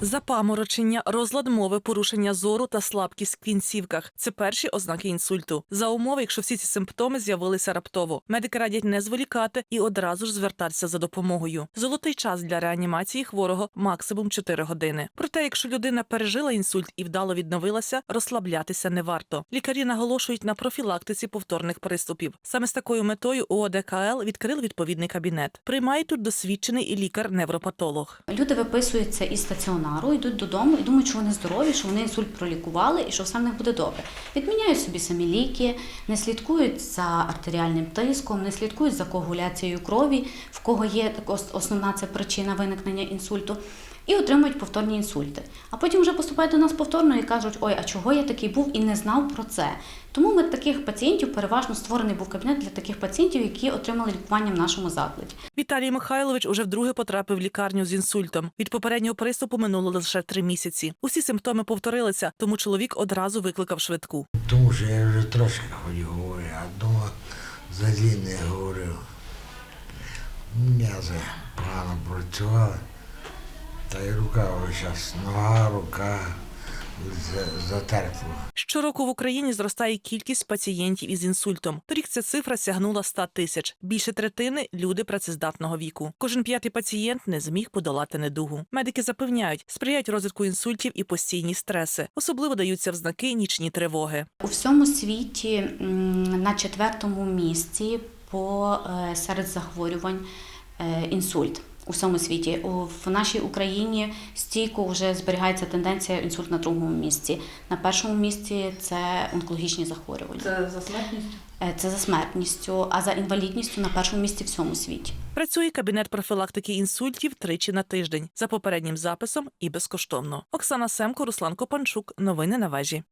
Запаморочення, розлад мови, порушення зору та слабкість в кінцівках це перші ознаки інсульту. За умови, якщо всі ці симптоми з'явилися раптово. Медики радять не зволікати і одразу ж звертатися за допомогою. Золотий час для реанімації хворого максимум 4 години. Проте, якщо людина пережила інсульт і вдало відновилася, розслаблятися не варто. Лікарі наголошують на профілактиці повторних приступів. Саме з такою метою УОДКЛ відкрили відповідний кабінет. Приймає тут досвідчений і лікар-невропатолог. Люди виписуються із стаціонару, йдуть додому і думають, що вони здорові, що вони інсульт пролікували і що все в них буде добре. Відміняють собі самі ліки, не слідкують за артеріальним тиском, не слідкують за коагуляцією крові, в кого є так ос- основна це причина виникнення інсульту. І отримують повторні інсульти. А потім вже поступають до нас повторно і кажуть, ой, а чого я такий був і не знав про це. Тому ми таких пацієнтів переважно створений був кабінет для таких пацієнтів, які отримали лікування в нашому закладі. Віталій Михайлович уже вдруге потрапив в лікарню з інсультом. Від попереднього приступу минуло лише три місяці. Усі симптоми повторилися, тому чоловік одразу викликав швидку. Тому що я вже трошки хоч говорю, а дома взагалі не говорив. М'язи погано працювали. Та й рука ось зараз, нога, рука за- затерпла. Щороку в Україні зростає кількість пацієнтів із інсультом. Торік ця цифра сягнула 100 тисяч. Більше третини люди працездатного віку. Кожен п'ятий пацієнт не зміг подолати недугу. Медики запевняють, сприяють розвитку інсультів і постійні стреси. Особливо даються в знаки нічні тривоги. У всьому світі на четвертому місці по е, серед захворювань е, інсульт. У всьому світі в нашій Україні стійко вже зберігається тенденція інсульт на другому місці. На першому місці це онкологічні захворювання. Це за смертністю? Е, Це за смертністю, а за інвалідністю на першому місці в всьому світі. Працює кабінет профілактики інсультів тричі на тиждень за попереднім записом і безкоштовно. Оксана Семко, Руслан Копанчук. Новини на вежі.